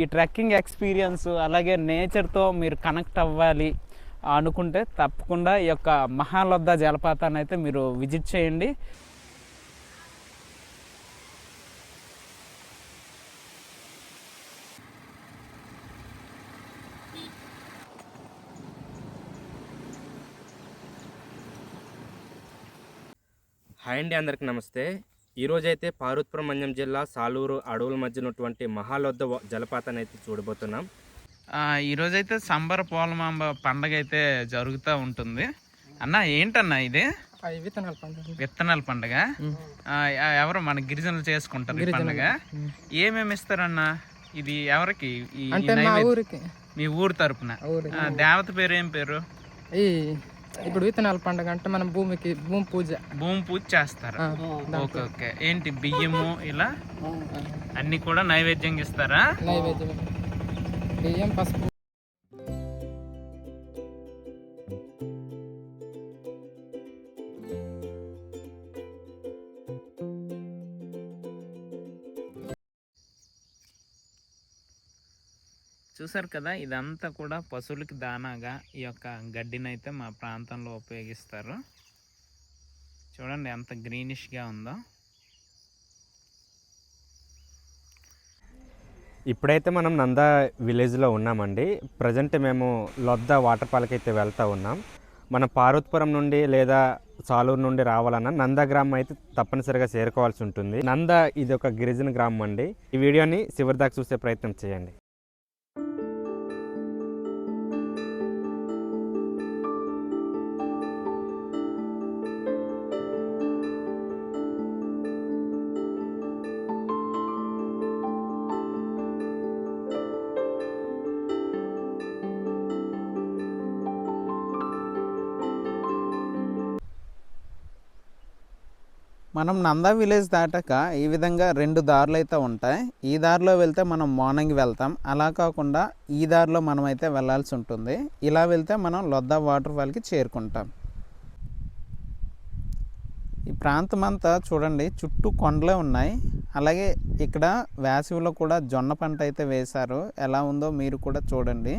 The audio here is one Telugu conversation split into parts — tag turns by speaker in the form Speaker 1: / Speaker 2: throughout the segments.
Speaker 1: ఈ ట్రెక్కింగ్ ఎక్స్పీరియన్స్ అలాగే నేచర్తో మీరు కనెక్ట్ అవ్వాలి అనుకుంటే తప్పకుండా ఈ యొక్క మహాలొద్ద జలపాతాన్ని అయితే మీరు విజిట్ చేయండి.
Speaker 2: హాయ్ అండి అందరికి నమస్తే. ఈరోజైతే పార్వతీపురం మన్యం జిల్లా సాలూరు అడవుల మధ్య ఉన్నటువంటి మహాలొద్ద జలపాతాన్ని అయితే చూడబోతున్నాం.
Speaker 1: ఈరోజైతే సంబర పోలమాంబ పండగ అయితే జరుగుతూ ఉంటుంది. అన్న ఏంటన్నా ఇది?
Speaker 3: విత్తనాలు పండుగ.
Speaker 1: విత్తనాల పండగ? ఎవరు మన గిరిజనులు చేసుకుంటారు ఈ పండగ? ఏమేమి ఇస్తారన్న? ఇది ఎవరికి?
Speaker 3: మా
Speaker 1: నైవేద్యం?
Speaker 3: ఊరికి.
Speaker 1: మీ ఊరు తరపున. దేవత పేరు ఏం పేరు?
Speaker 3: ఈ ఇప్పుడు విత్తనాల పండుగ అంటే మనం భూమికి భూమి పూజ.
Speaker 1: భూమి పూజ చేస్తారు. Okay okay. ఏంటి బియ్యము ఇలా? అన్ని కూడా నైవేద్యంగా ఇస్తారా?
Speaker 3: నైవేద్యం. బియ్యం పసుపు.
Speaker 1: చూసారు కదా ఇదంతా కూడా పశువులకి దానాగా ఈ యొక్క గడ్డిని అయితే మా ప్రాంతంలో ఉపయోగిస్తారు. చూడండి ఎంత గ్రీనిష్గా ఉందో.
Speaker 2: ఇప్పుడైతే మనం నందా విలేజ్లో ఉన్నామండి. ప్రజెంట్ మేము లొద్ద వాటర్ పార్క్ అయితే వెళ్తూ ఉన్నాం. మన పార్వతీపురం నుండి లేదా సాలూరు నుండి రావాలన్నా నంద గ్రామం అయితే తప్పనిసరిగా చేరుకోవాల్సి ఉంటుంది. నంద ఇది ఒక గిరిజన గ్రామం అండి. ఈ వీడియోని చివరిదాకా చూసే ప్రయత్నం చేయండి.
Speaker 1: మనం నందా విలేజ్ దాటాక ఈ విధంగా రెండు దారులు అయితే ఉంటాయి. ఈ దారిలో వెళ్తే మనం మార్నింగ్ వెళ్తాం. అలా కాకుండా ఈ దారిలో మనం అయితే వెళ్ళాల్సి ఉంటుంది. ఇలా వెళ్తే మనం లొద్దా వాటర్ ఫాల్కి చేరుకుంటాం. ఈ ప్రాంతం అంతా చూడండి చుట్టూ కొండలే ఉన్నాయి. అలాగే ఇక్కడ వేసవిలో కూడా జొన్న పంట అయితే వేశారు. ఎలా ఉందో మీరు కూడా చూడండి.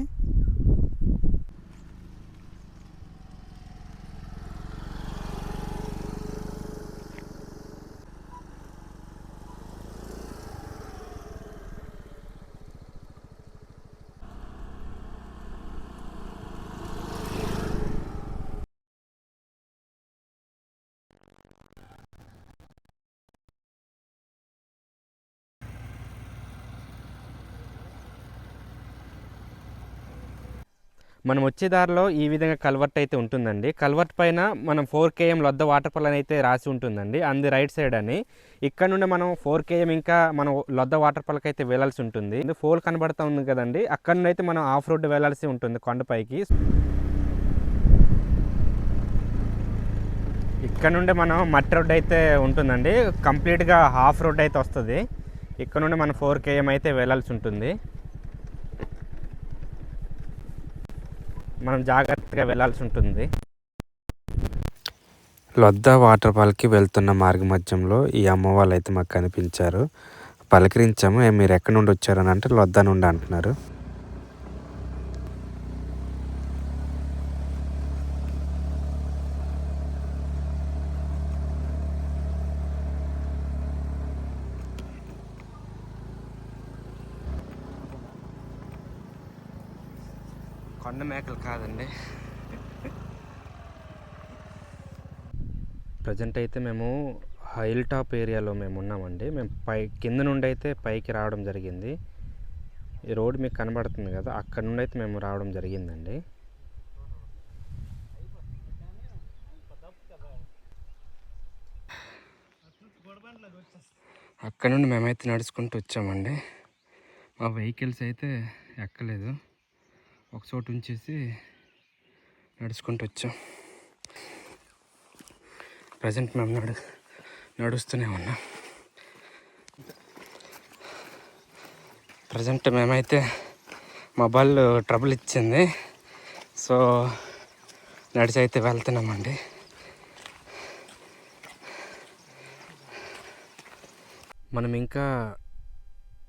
Speaker 2: మనం వచ్చే దారిలో ఈ విధంగా కల్వర్ట్ అయితే ఉంటుందండి. కల్వర్ట్ పైన మనం four KM Lodda waterfall అని అయితే రాసి ఉంటుందండి. అంది రైట్ సైడ్ అని. ఇక్కడ నుండి మనం ఫోర్ కేఎం ఇంకా మనం లొద్ద వాటర్ ఫాల్కి అయితే వెళ్ళాల్సి ఉంటుంది. ఫోల్ కనబడతా ఉంది కదండి. అక్కడ నుండి అయితే మనం ఆఫ్ రోడ్ వెళ్ళాల్సి ఉంటుంది కొండపైకి. ఇక్కడ నుండి మనం మట్టి రోడ్ అయితే ఉంటుందండి. కంప్లీట్గా హాఫ్ రోడ్ అయితే వస్తుంది. ఇక్కడ నుండి మనం ఫోర్ కేఎం అయితే వెళ్ళాల్సి ఉంటుంది. మనం జాగ్రత్తగా వెళ్ళాల్సి ఉంటుంది.
Speaker 4: లొద్ద వాటర్ ఫాల్కి వెళ్తున్న మార్గ మధ్యంలో ఈ అమ్మ వాళ్ళు అయితే మాకు కనిపించారు. పలకరించాము మీరు ఎక్కడి నుండి వచ్చారని అంటే లొద్దా నుండి అంటున్నారు
Speaker 2: కొండ మేకలు కాదండి ప్రజెంట్ అయితే మేము హైల్ టాప్ ఏరియాలో మేము ఉన్నామండి. మేము పై కింద నుండి అయితే పైకి రావడం జరిగింది. ఈ రోడ్ మీకు కనబడుతుంది కదా అక్కడ నుండి అయితే మేము రావడం జరిగిందండి. అక్కడ నుండి మేమైతే నడుచుకుంటూ వచ్చామండి. మా వెహికల్స్ అయితే ఎక్కలేదు. ఒక చోటు ఉంచేసి నడుచుకుంటూ వచ్చాం. ప్రజెంట్ మేము నడు నడుస్తూనే ఉన్నాం. ప్రజెంట్ మేమైతే మొబైల్ ట్రబుల్ ఇచ్చింది. సో నడిచి అయితే వెళ్తున్నామండి. మనం ఇంకా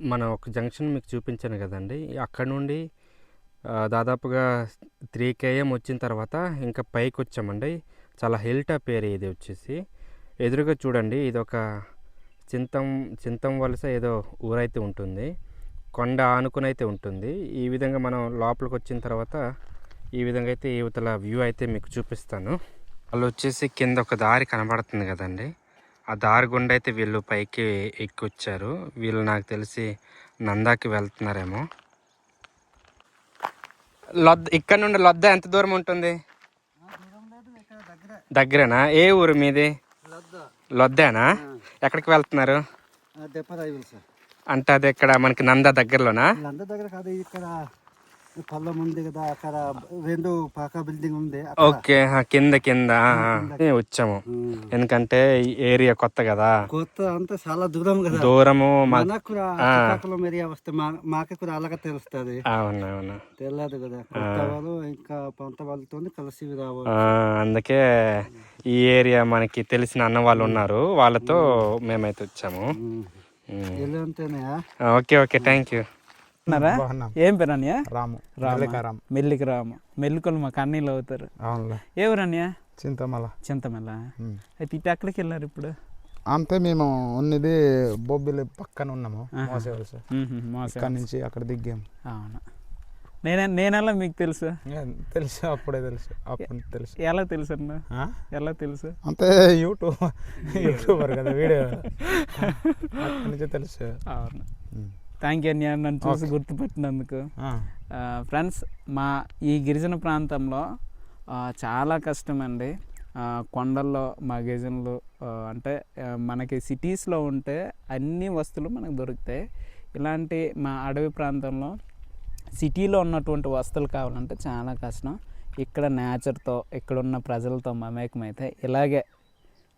Speaker 2: మన ఒక జంక్షన్ మీకు చూపించాను కదండి. అక్కడ నుండి దాదాపుగా త్రీ కేఎం వచ్చిన తర్వాత ఇంకా పైకి వచ్చామండి. చాలా హిల్ టాప్ ఏరియా ఇది వచ్చేసి. ఎదురుగా చూడండి ఇది ఒక చింతం చింతం వలస ఏదో ఊరైతే ఉంటుంది. కొండ ఆనుకుని అయితే ఉంటుంది. ఈ విధంగా మనం లోపలికి వచ్చిన తర్వాత ఈ విధంగా అయితే యువతల వ్యూ అయితే మీకు చూపిస్తాను. వాళ్ళు వచ్చేసి కింద ఒక దారి కనబడుతుంది కదండి. ఆ దారి గుండా అయితే వీళ్ళు పైకి ఎక్కి వచ్చారు వీళ్ళు నాకు తెలిసి నందాకి వెళ్తున్నారేమో. లొద్ద ఇక్కడ నుండి లద్ద ఎంత దూరం ఉంటుంది? దగ్గరేనా? ఏ ఊరు మీది? లొద్దేనా? ఎక్కడికి వెళ్తున్నారు? అంటే అది ఇక్కడ మనకి నంద దగ్గరలోనా?
Speaker 5: వీళ్ళందరి దగ్గర కాదు ఇక్కడ ఈ పొలం ఉంది కదా అక్కడ రెండు పాక బిల్డింగ్ ఉంది.
Speaker 2: ఓకే కింద కింద వచ్చాము. ఎందుకంటే ఏరియా కొత్త కదా.
Speaker 5: కొత్త అంతా చాలా దూరం కదా.
Speaker 2: దూరము
Speaker 5: మనకు శ్రీకాకుళం ఏరియా వస్తే మాకు కూడా అలాగే తెలుస్తుంది.
Speaker 2: అవును అవును
Speaker 5: తెలియదు కదా వాళ్ళు ఇంకా పంట వాళ్ళతో కలిసి రావాలి
Speaker 2: అందుకే ఈ ఏరియా మనకి తెలిసిన అన్న వాళ్ళు ఉన్నారు. వాళ్ళతో మేమైతే వచ్చాము. Okay okay. Thank you.
Speaker 1: ఉన్నారా ఏం పేరు అన్నయ్య?
Speaker 6: రాము.
Speaker 1: రామ?
Speaker 6: రామ్.
Speaker 1: మెల్లికి రాము. మెల్లికలు మాకు అన్నీళ్ళు అవుతారు.
Speaker 6: అవునులే.
Speaker 1: ఊరు అన్నయ్య?
Speaker 6: చింతమల.
Speaker 1: చింతమెల్ల
Speaker 6: ఉమ్.
Speaker 1: అయితే ఇటు ఎక్కడికి వెళ్ళారు ఇప్పుడు?
Speaker 6: అంతే మేము ఉన్నది బొబ్బిలి పక్కన ఉన్నాము మోసేవలస అక్కడి నుంచి అక్కడ దిగాము.
Speaker 1: అవును. నేనే నేనెలా మీకు తెలుసు?
Speaker 6: తెలుసు అప్పుడే తెలుసు అప్పుడు తెలుసు.
Speaker 1: ఎలా తెలుసు అన్న? ఎలా తెలుసు?
Speaker 6: అంతే యూట్యూబ్ యూట్యూబర్ కదా వీడియో. నుంచి తెలుసు.
Speaker 1: అవును. థ్యాంక్ యూ అన్నయ్య నన్ను చూసి గుర్తుపెట్టినందుకు. ఫ్రెండ్స్ మా ఈ గిరిజన ప్రాంతంలో చాలా కష్టం అండి ఆ, కొండల్లో మా గిరిజనులు అంటే మనకి సిటీస్లో ఉంటే అన్ని వస్తువులు మనకు దొరుకుతాయి. ఇలాంటి మా అడవి ప్రాంతంలో సిటీలో ఉన్నటువంటి వస్తువులు కావాలంటే చాలా కష్టం. ఇక్కడ నేచర్తో ఇక్కడ ఉన్న ప్రజలతో మమేకమైతే ఇలాగే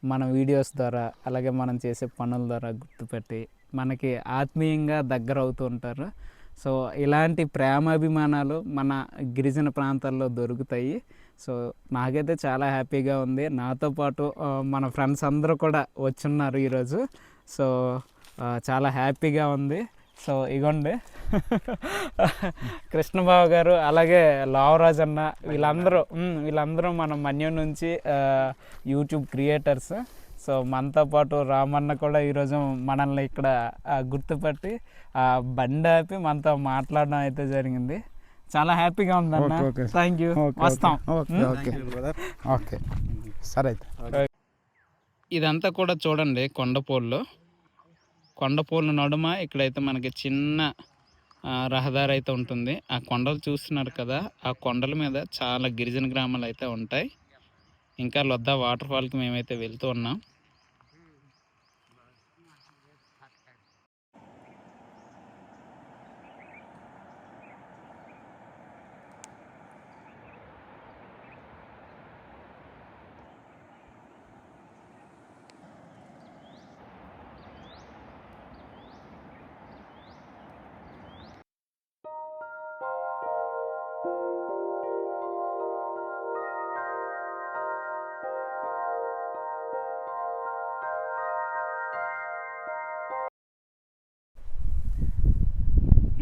Speaker 1: మన వీడియోస్ ద్వారా అలాగే మనం చేసే పనుల ద్వారా గుర్తుపెట్టి మనకి ఆత్మీయంగా దగ్గర అవుతూ ఉంటారు. సో ఇలాంటి ప్రేమాభిమానాలు మన గిరిజన ప్రాంతాల్లో దొరుకుతాయి. సో నాకైతే చాలా హ్యాపీగా ఉంది. నాతో పాటు మన ఫ్రెండ్స్ అందరూ కూడా వచ్చున్నారు ఈరోజు. సో చాలా హ్యాపీగా ఉంది. సో ఇగోండి. కృష్ణబాబు గారు అలాగే లావరాజ్ అన్న వీళ్ళందరూ వీళ్ళందరూ మన మన్యం నుంచి యూట్యూబ్ క్రియేటర్స్ సో మనతో పాటు రామన్న కూడా ఈరోజు మనల్ని ఇక్కడ గుర్తుపట్టి ఆ, బండి ఆపి మనతో మాట్లాడడం అయితే జరిగింది. చాలా హ్యాపీగా ఉందన్న. థ్యాంక్ యూ
Speaker 6: ఓకే,
Speaker 1: వస్తాం.
Speaker 6: ఓకే సరే అయితే.
Speaker 1: ఇదంతా కూడా చూడండి కొండపోళ్ళు కొండపోళ్ళ నడుమ ఇక్కడైతే మనకి చిన్న రహదారి అయితే ఉంటుంది. ఆ కొండలు చూస్తున్నారు కదా ఆ కొండల మీద చాలా గిరిజన గ్రామాలు అయితే ఉంటాయి. ఇంకా లొద్దా వాటర్ ఫాల్కి మేమైతే వెళ్తూ ఉన్నాం.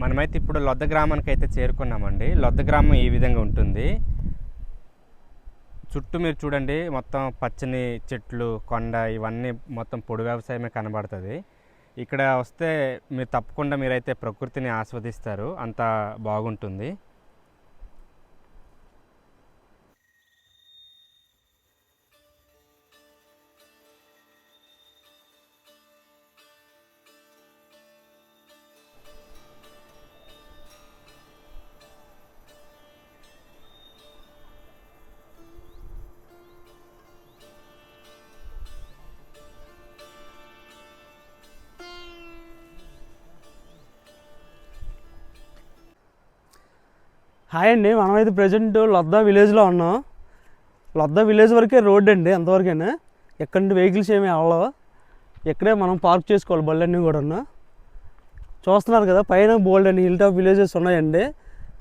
Speaker 2: మనమైతే ఇప్పుడు లొద్ద గ్రామానికి అయితే చేరుకున్నామండి. లొద్ద గ్రామం ఈ విధంగా ఉంటుంది. చుట్టూ మీరు చూడండి మొత్తం పచ్చని చెట్లు కొండ ఇవన్నీ మొత్తం పొడి వ్యవసాయమే కనబడుతుంది. ఇక్కడ వస్తే మీరు తప్పకుండా మీరైతే ప్రకృతిని ఆస్వాదిస్తారు. అంత బాగుంటుంది.
Speaker 7: హాయ్ అండి మనమైతే ప్రజెంట్ లద్దా విలేజ్లో ఉన్నాం. లద్దా విలేజ్ వరకే రోడ్ అండి అంతవరకేనా? ఎక్కడి నుండి వెహికల్స్ ఏమి అవ్వవు ఇక్కడే మనం పార్క్ చేసుకోవాలి బళ్ళన్నీ కూడా ఉన్నా చూస్తున్నారు కదా పైన బోల్డ్ అండి హిల్ టాప్ విలేజెస్ ఉన్నాయండి.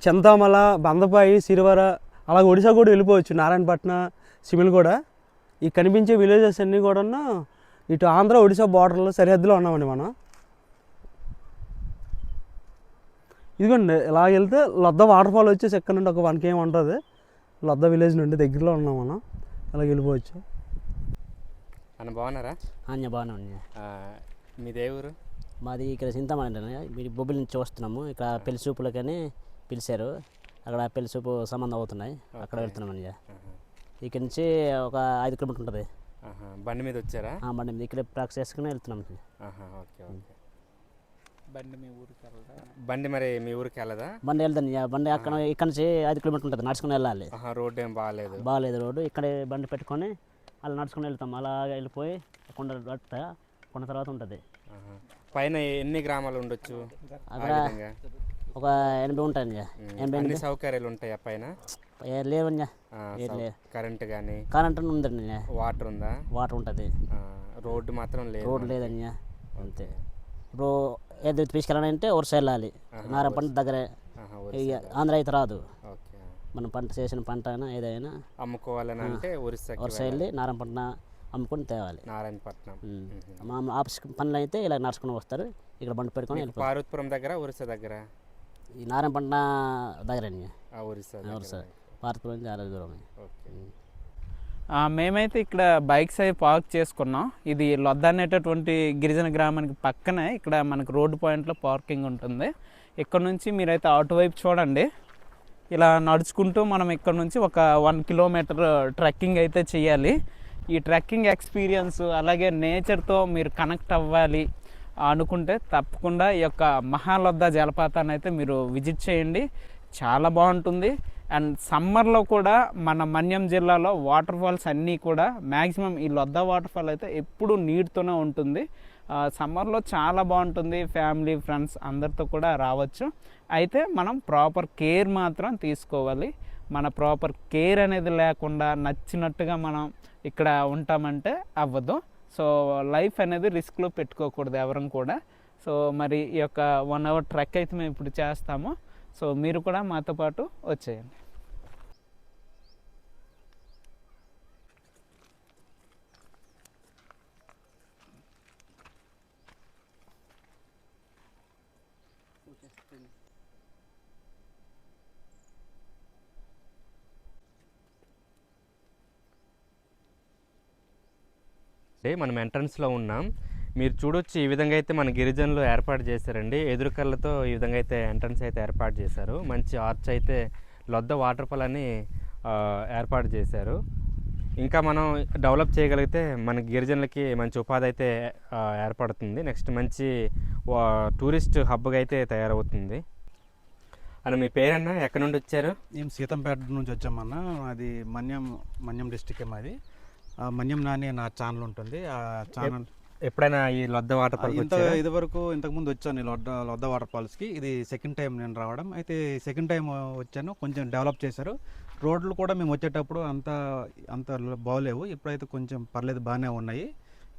Speaker 7: చింతామల బందపాయి సిరివర అలాగే ఒడిశా కూడా వెళ్ళిపోవచ్చు. నారాయణపట్నం సిమిల్ కూడా. ఈ కనిపించే విలేజెస్ అన్నీ కూడా ఇటు ఆంధ్ర ఒడిశా బార్డర్లో సరిహద్దులో ఉన్నామండి మనం. ఇదిగోండి ఇలా వెళ్తే లద్ద వాటర్ ఫాల్ వచ్చేసి ఎక్కడ నుండి ఒక వన్ కేఎం ఉంటుంది. లద్ద విలేజ్ నుండి దగ్గరలో ఉన్నాం మనం. అలా వెళ్ళిపోవచ్చు.
Speaker 2: అన్న బాగున్నారా?
Speaker 8: అన్య బాగానే ఉంది
Speaker 2: ఆ, మీ దేవురు
Speaker 8: మాది ఇక్కడ చింతమణి మీరు బొబ్బిలి నుంచి వస్తున్నాము. ఇక్కడ పెళ్ళి చూపులకని పిలిచారు. అక్కడ పెళ్ళి చూపు సంబంధం అవుతున్నాయి. అక్కడ వెళ్తున్నాం అన్నయ్య. ఇక్కడ నుంచి ఒక ఐదు కిలోమీటర్ ఉంటుంది.
Speaker 2: బండి మీద వచ్చారా?
Speaker 8: ఆ బండి మీద. ఇక్కడ ప్రాక్టీస్ చేసుకుని వెళ్తున్నాం
Speaker 2: ఓకే ఓకే.
Speaker 1: బండి మీ ఊరికి వెళ్దా
Speaker 2: బండి మరి మీ ఊరికి వెళ్ళదా?
Speaker 8: బండి అన్నయ్య. బండి అక్కడ ఇక్కడ నుంచి ఐదు కిలోమీటర్ ఉంటుంది. నడుచుకుని వెళ్ళాలి.
Speaker 2: రోడ్డు ఏం బాగాలేదు.
Speaker 8: బాగాలేదు రోడ్డు. ఇక్కడే బండి పెట్టుకొని అలా నడుచుకుని వెళ్తాం. అలా వెళ్ళిపోయి కొండ కొండ తర్వాత ఉంటుంది.
Speaker 2: పైన ఎన్ని గ్రామాలు ఉండొచ్చు?
Speaker 8: అక్కడ ఒక ఎనభై ఉంటాయి ఎనభై ఎనిమిది.
Speaker 2: సౌకర్యాలు ఉంటాయా పైన?
Speaker 8: లేవన్యా.
Speaker 2: కరెంట్ కానీ
Speaker 8: కరెంట్ ఉందండి.
Speaker 2: వాటర్ ఉందా?
Speaker 8: వాటర్ ఉంటుంది.
Speaker 2: రోడ్డు మాత్రం లేదు
Speaker 8: రోడ్ లేదన్యా అంతే. ఇప్పుడు ఏదో తీసుకెళ్ళాలంటే వరుస వెళ్ళాలి. నారం పంట దగ్గరే. ఇక ఆంధ్ర అయితే రాదు. మనం పంట చేసిన పంట అయినా ఏదైనా
Speaker 2: అమ్ముకోవాలని అంటే
Speaker 8: వరుస వెళ్ళి నారం పంట అమ్ముకొని తేవాలి.
Speaker 2: నారాయణపట్నం.
Speaker 8: ఉమ్. మా ఆఫీస్ పనులు అయితే ఇలా నడుచుకుని వస్తారు. ఇక్కడ బండి పెట్టుకొని
Speaker 2: పార్వతీపురం దగ్గర ఒరిస్సా దగ్గర?
Speaker 8: ఈ నారం పంట దగ్గర. వరుస
Speaker 2: దగ్గర
Speaker 8: భారతపురం చాలా దూరం
Speaker 2: ఓకే.
Speaker 1: మేమైతే ఇక్కడ బైక్స్ అవి పార్క్ చేసుకున్నాం. ఇది లొద్ద అనేటటువంటి గిరిజన గ్రామానికి పక్కనే ఇక్కడ మనకు రోడ్డు పాయింట్లో పార్కింగ్ ఉంటుంది. ఇక్కడ నుంచి మీరైతే అటువైపు చూడండి. ఇలా నడుచుకుంటూ మనం ఇక్కడ నుంచి ఒక వన్ కిలోమీటర్ ట్రెక్కింగ్ అయితే చేయాలి. ఈ ట్రెక్కింగ్ ఎక్స్పీరియన్స్ అలాగే నేచర్తో మీరు కనెక్ట్ అవ్వాలి అనుకుంటే తప్పకుండా ఈ యొక్క మహాలొద్ద జలపాతాన్ని అయితే మీరు విజిట్ చేయండి. చాలా బాగుంటుంది. అండ్ సమ్మర్లో కూడా మన మన్యం జిల్లాలో వాటర్ ఫాల్స్ అన్నీ కూడా మ్యాక్సిమం ఈ లొద్ద వాటర్ ఫాల్ అయితే ఎప్పుడు నీటితోనే ఉంటుంది. సమ్మర్లో చాలా బాగుంటుంది. ఫ్యామిలీ ఫ్రెండ్స్ అందరితో కూడా రావచ్చు. అయితే మనం ప్రాపర్ కేర్ మాత్రం తీసుకోవాలి. మన ప్రాపర్ కేర్ అనేది లేకుండా నచ్చినట్టుగా మనం ఇక్కడ ఉంటామంటే అవ్వదు. సో లైఫ్ అనేది రిస్క్లో పెట్టుకోకూడదు ఎవరం కూడా. సో మరి ఈ యొక్క వన్ అవర్ ట్రెక్ అయితే మేము ఇప్పుడు చేస్తాము. సో మీరు కూడా మాతో పాటు వచ్చేయండి.
Speaker 2: మనం ఎంట్రన్స్లో ఉన్నాం. మీరు చూడొచ్చు ఈ విధంగా అయితే మన గిరిజనులు ఏర్పాటు చేశారండి. ఎదురుకళ్ళతో ఈ విధంగా అయితే ఎంట్రన్స్ అయితే ఏర్పాటు చేశారు. మంచి ఆర్చ్ అయితే లొద్ద వాటర్ ఫాల్ అని ఏర్పాటు చేశారు. ఇంకా మనం డెవలప్ చేయగలిగితే మన గిరిజనులకి మంచి ఉపాధి అయితే ఏర్పడుతుంది. నెక్స్ట్ మంచి టూరిస్ట్ హబ్గా అయితే తయారవుతుంది. అన్న మీ పేరన్నా ఎక్కడి నుండి వచ్చారు?
Speaker 6: మేము సీతంపేట నుంచి వచ్చామన్నా. అది మన్యం మన్యం డిస్టిక్ మాది మన్యం నాని నా ఛానల్ ఉంటుంది. ఆ ఛానల్
Speaker 2: ఎప్పుడైనా ఈ లొద్ద వాటర్ ఫాల్
Speaker 6: ఇంత ఇదివరకు ఇంతకుముందు వచ్చాను ఈ లొడ్డ లొద్ద వాటర్ ఫాల్స్కి ఇది సెకండ్ టైం నేను రావడం. అయితే సెకండ్ టైం వచ్చాను. కొంచెం డెవలప్ చేశారు. రోడ్లు కూడా మేము వచ్చేటప్పుడు అంత అంత బాగోలేవు ఇప్పుడైతే కొంచెం పర్లేదు బాగానే ఉన్నాయి.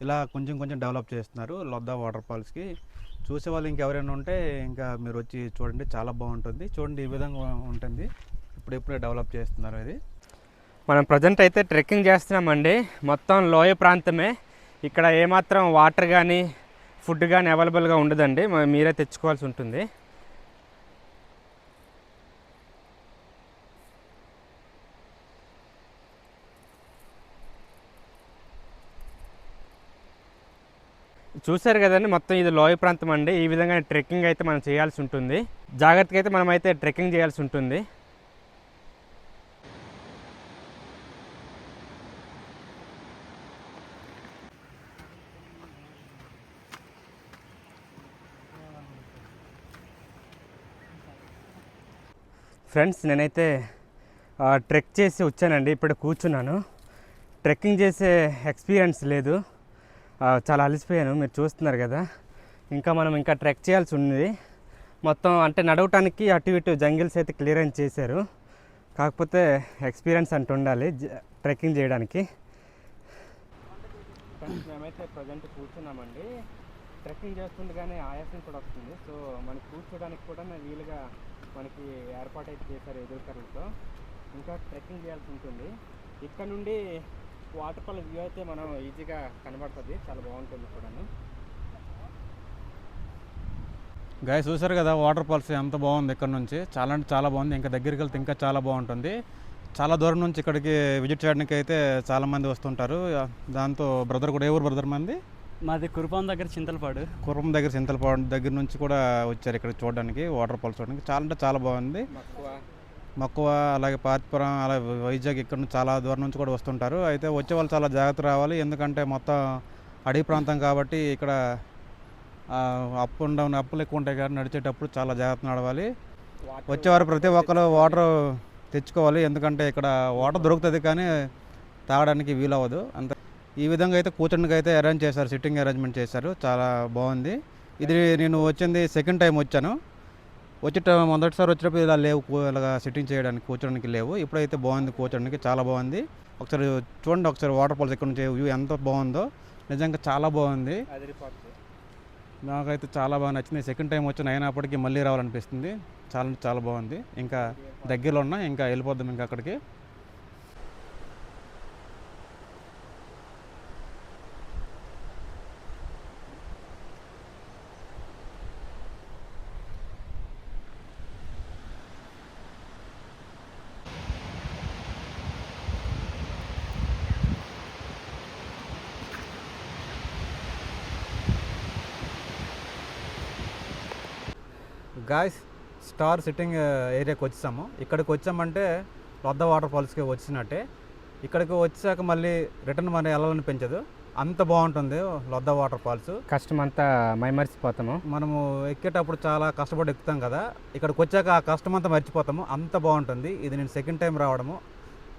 Speaker 6: ఇలా కొంచెం కొంచెం డెవలప్ చేస్తున్నారు లొద్ద వాటర్ ఫాల్స్కి చూసే వాళ్ళు ఇంకెవరైనా ఉంటే ఇంకా మీరు వచ్చి చూడండి. చాలా బాగుంటుంది. చూడండి ఈ విధంగా ఉంటుంది. ఇప్పుడిప్పుడే డెవలప్ చేస్తున్నారు ఇది.
Speaker 2: మనం ప్రజెంట్ అయితే ట్రెక్కింగ్ చేస్తున్నామండి. మొత్తం లోయ ప్రాంతమే. ఇక్కడ ఏమాత్రం వాటర్ కానీ ఫుడ్ కానీ అవైలబుల్గా ఉండదండి. మీరే తెచ్చుకోవాల్సి ఉంటుంది. చూశారు కదండి మొత్తం ఇది లోయ ప్రాంతం అండి. ఈ విధంగా ట్రెక్కింగ్ అయితే మనం చేయాల్సి ఉంటుంది. జాగ్రత్తగా అయితే మనం అయితే ట్రెక్కింగ్ చేయాల్సి ఉంటుంది. ఫ్రెండ్స్ నేనైతే ట్రెక్ చేసి వచ్చానండి. ఇప్పుడు కూర్చున్నాను. ట్రెక్కింగ్ చేసే ఎక్స్పీరియన్స్ లేదు. చాలా అలసిపోయాను. మీరు చూస్తున్నారు కదా. ఇంకా మనం ఇంకా ట్రెక్ చేయాల్సి ఉంది. మొత్తం అంటే నడవటానికి అటు ఇటు జంగిల్స్ అయితే క్లియరెన్స్ చేశారు. కాకపోతే ఎక్స్పీరియన్స్ అంటూ ఉండాలి ట్రెక్కింగ్ చేయడానికి. ఫ్రెండ్స్ మేమైతే ప్రజెంట్ కూర్చున్నామండి. ట్రెక్కింగ్ చేస్తుండగానే ఆయాసం కూడా వస్తుంది. సో మనం కూర్చోడానికి కూడా వీలుగా మనకి ఏర్పాటు అయితే చేశారు ఎదురుకర్లతో ఇంకా ట్రెక్కింగ్ చేయాల్సి ఉంటుంది. ఇక్కడ నుండి వాటర్ ఫాల్ వ్యూ అయితే మనం ఈజీగా కనబడుతుంది. చాలా బాగుంటుంది కూడాను
Speaker 6: గాయ చూసారు కదా వాటర్ ఫాల్స్ ఎంత బాగుంది ఇక్కడ నుంచి. చాలా అంటే చాలా బాగుంది. ఇంకా దగ్గరికి వెళ్తే ఇంకా చాలా బాగుంటుంది. చాలా దూరం నుంచి ఇక్కడికి విజిట్ చేయడానికి అయితే చాలామంది వస్తుంటారు. దాంతో బ్రదర్ కూడా ఏ ఊరు బ్రదర్ మంది?
Speaker 9: మాది కురుపాం దగ్గర చింతలపాడు.
Speaker 6: కుర్రం దగ్గర సింతలపాడు దగ్గర నుంచి కూడా వచ్చారు ఇక్కడ చూడడానికి వాటర్ ఫాల్స్ చూడడానికి. చాలా అంటే చాలా బాగుంది. మక్కువ. అలాగే పాతిపురం అలాగే వైజాగ్ ఇక్కడ నుంచి చాలా దూరం నుంచి కూడా వస్తుంటారు. అయితే వచ్చే వాళ్ళు చాలా జాగ్రత్త రావాలి. ఎందుకంటే మొత్తం అడవి ప్రాంతం కాబట్టి ఇక్కడ అప్ అండ్ డౌన్ అప్పులు ఎక్కువ ఉంటాయి కాబట్టి నడిచేటప్పుడు చాలా జాగ్రత్త నడవాలి. వచ్చేవారు ప్రతి ఒక్కరు వాటర్ తెచ్చుకోవాలి. ఎందుకంటే ఇక్కడ వాటర్ దొరుకుతుంది కానీ తాగడానికి వీలవ్వదు. అంత ఈ విధంగా అయితే కూర్చోడానికి అయితే అరేంజ్ చేశారు సిట్టింగ్ అరేంజ్మెంట్ చేశారు. చాలా బాగుంది. ఇది నేను వచ్చింది సెకండ్ టైం వచ్చాను. వచ్చేట మొదటిసారి వచ్చినప్పుడు ఇలా లేవు ఇలాగా సిట్టింగ్ చేయడానికి కూర్చోడానికి లేవు. ఇప్పుడైతే బాగుంది కూర్చోడానికి చాలా బాగుంది. ఒకసారి చూడండి ఒకసారి వాటర్ ఫాల్స్ ఇక్కడ నుంచి వ్యూ ఎంత బాగుందో. నిజంగా చాలా బాగుంది. నాకైతే చాలా బాగా నచ్చింది. సెకండ్ టైం వచ్చాను అయినప్పటికీ మళ్ళీ రావాలనిపిస్తుంది. చాలా చాలా బాగుంది. ఇంకా దగ్గరలో ఉన్నా ఇంకా వెళ్ళిపోద్దాం ఇంకా అక్కడికి. గాయస్ స్టార్ సిట్టింగ్ ఏరియాకి వచ్చాము. ఇక్కడికి వచ్చామంటే వద్ద వాటర్ ఫాల్స్కి వచ్చినట్టే. ఇక్కడికి వచ్చాక మళ్ళీ రిటర్న్ మన వెళ్ళాలనిపించదు అంత బాగుంటుంది లొద్ద వాటర్ ఫాల్స్.
Speaker 2: కష్టం అంతా మైమర్చిపోతాము.
Speaker 6: మనము ఎక్కేటప్పుడు చాలా కష్టపడి ఎక్కుతాం కదా. ఇక్కడికి వచ్చాక ఆ కష్టం అంతా మర్చిపోతాము. అంత బాగుంటుంది. ఇది నేను సెకండ్ టైం రావడము.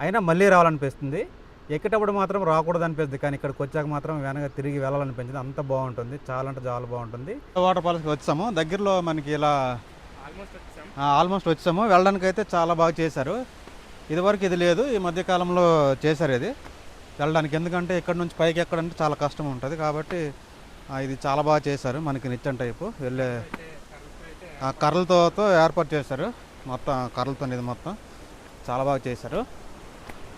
Speaker 6: అయినా మళ్ళీ రావాలనిపిస్తుంది. ఎక్కేటప్పుడు మాత్రం రాకూడదు అనిపిస్తుంది కానీ ఇక్కడికి వచ్చాక మాత్రం వెనక తిరిగి వెళ్ళాలనిపించింది. అంత బాగుంటుంది. చాలా అంటే చాలా బాగుంటుంది. వాటర్ ఫాల్స్కి వచ్చాము. దగ్గరలో మనకి ఇలా ఆల్మోస్ట్ వచ్చాము. వెళ్ళడానికి అయితే చాలా బాగా చేశారు. ఇదివరకు ఇది లేదు. ఈ మధ్య కాలంలో చేశారు ఇది. వెళ్ళడానికి ఎందుకంటే ఇక్కడ నుంచి పైకి ఎక్కడంటే చాలా కష్టం ఉంటుంది. కాబట్టి ఇది చాలా బాగా చేశారు. మనకి నిచ్చెన టైపు. వెళ్ళే ఆ కర్రలతో తో ఏర్పాటు చేశారు. మొత్తం కర్రలతో ఇది మొత్తం. చాలా బాగా చేశారు.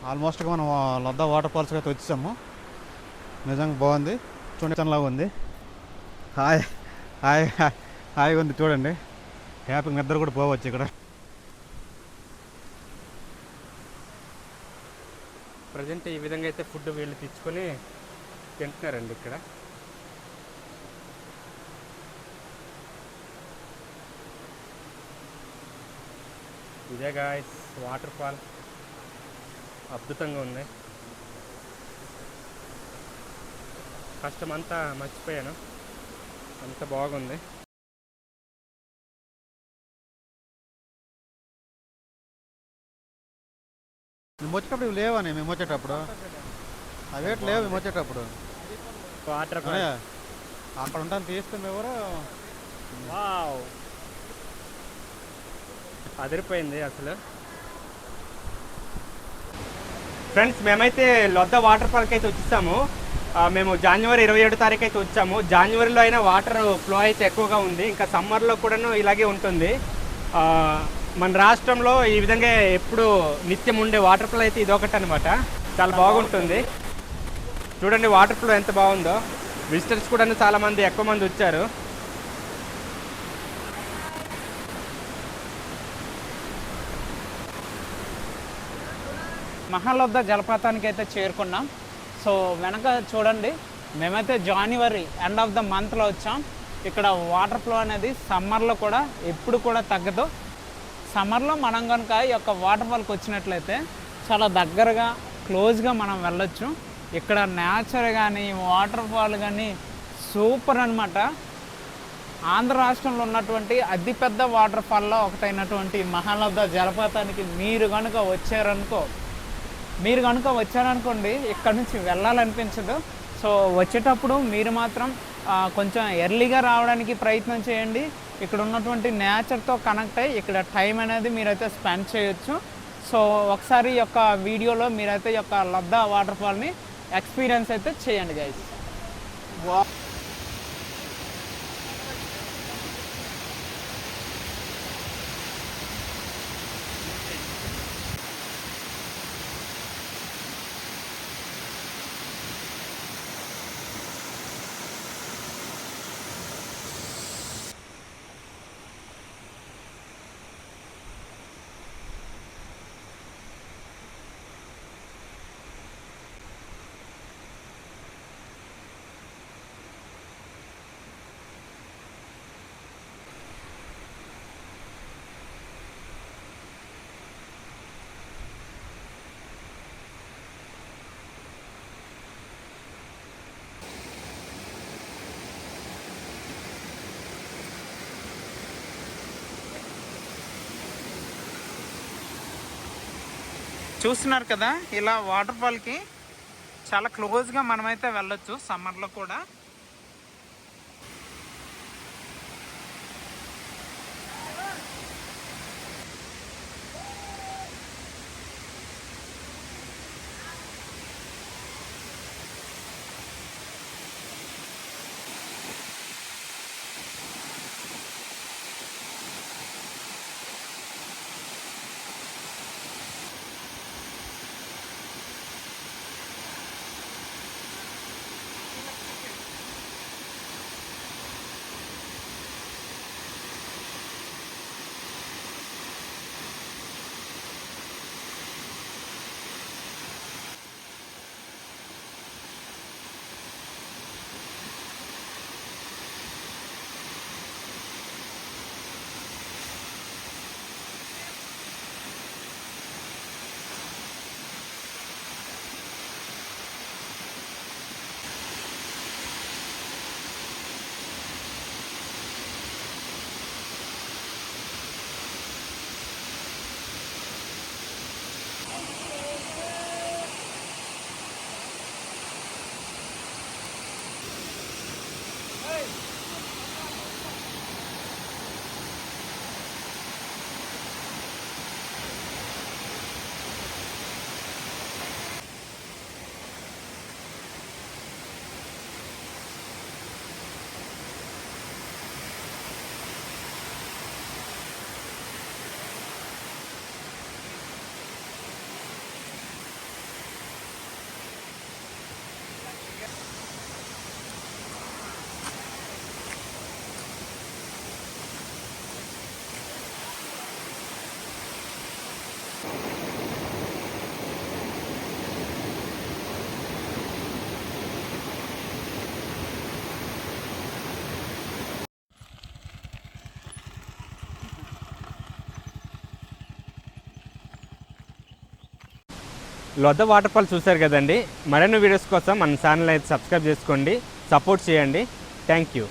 Speaker 6: ఆల్మోస్ట్గా మనం లద్దా వాటర్ ఫాల్స్కి అయితే వచ్చేసాము. నిజంగా బాగుంది. చూడలాగా ఉంది. హాయ్ హాయ్ హాయ్ హాయిగా ఉంది చూడండి. హ్యాపీగా నిద్ర కూడా పోవచ్చు ఇక్కడ.
Speaker 2: ప్రజెంట్ ఈ విధంగా అయితే ఫుడ్ వీళ్ళు తెచ్చుకొని తింటున్నారండి ఇక్కడ. ఇదే గాయస్ వాటర్ ఫాల్ అద్భుతంగా ఉంది కష్టం అంతా మర్చిపోయాను. అంత బాగుంది.
Speaker 6: మేము వచ్చేటప్పుడు ఇవి లేవని మేము వచ్చేటప్పుడు అవేటి లేవు మేము వచ్చేటప్పుడు అక్కడ ఉంటాను ఎవరు?
Speaker 2: వావ్. అదిరిపోయింది అసలు. ఫ్రెండ్స్ మేమైతే లొద్ద వాటర్ పార్క్ అయితే వచ్చేసాము. మేము జనవరి ఇరవై ఏడు తారీఖు అయితే వచ్చాము. జనవరిలో అయినా వాటర్ ఫ్లో అయితే ఎక్కువగా ఉంది. ఇంకా సమ్మర్లో కూడాను ఇలాగే ఉంటుంది. మన రాష్ట్రంలో ఈ విధంగా ఎప్పుడు నిత్యం ఉండే వాటర్ ఫ్లో అయితే ఇదొకటి అనమాట చాలా బాగుంటుంది. చూడండి వాటర్ ఫ్లో ఎంత బాగుందో. విజిటర్స్ కూడా చాలామంది ఎక్కువ మంది వచ్చారు.
Speaker 1: మహాలబ్ధ జలపాతానికి అయితే చేరుకున్నాం. సో వెనక చూడండి మేమైతే జనవరి ఎండ్ ఆఫ్ ద మంత్లో వచ్చాం. ఇక్కడ వాటర్ ఫ్లో అనేది సమ్మర్లో కూడా ఎప్పుడు కూడా తగ్గదు. సమ్మర్లో మనం కనుక ఈ యొక్క వాటర్ ఫాల్కి వచ్చినట్లయితే చాలా దగ్గరగా క్లోజ్గా మనం వెళ్ళొచ్చు. ఇక్కడ నేచర్ కానీ వాటర్ ఫాల్ కానీ సూపర్ అన్నమాట. ఆంధ్ర రాష్ట్రంలో ఉన్నటువంటి అతిపెద్ద వాటర్ ఫాల్లో ఒకటైనటువంటి మహానద జలపాతానికి మీరు కనుక వచ్చారనుకో మీరు కనుక వచ్చారనుకోండి ఇక్కడ నుంచి వెళ్ళాలనిపించదు. సో వచ్చేటప్పుడు మీరు మాత్రం కొంచెం ఎర్లీగా రావడానికి ప్రయత్నం చేయండి. ఇక్కడ ఉన్నటువంటి నేచర్తో కనెక్ట్ అయ్యి ఇక్కడ టైం అనేది మీరైతే స్పెండ్ చేయొచ్చు. సో ఒకసారి యొక్క వీడియోలో మీరైతే యొక్క లద్దా వాటర్ ఫాల్ని ఎక్స్పీరియన్స్ అయితే చేయండి గైస్ చూస్తున్నారు కదా ఇలా వాటర్ ఫాల్కి చాలా క్లోజ్గా మనమైతే వెళ్ళొచ్చు సమ్మర్లో కూడా.
Speaker 2: లొద్ద వాటర్ ఫాల్ చూశారు కదండి. మరిన్ని వీడియోస్ కోసం మన ఛానల్ అయితే సబ్స్క్రైబ్ చేసుకోండి. సపోర్ట్ చేయండి. Thank you.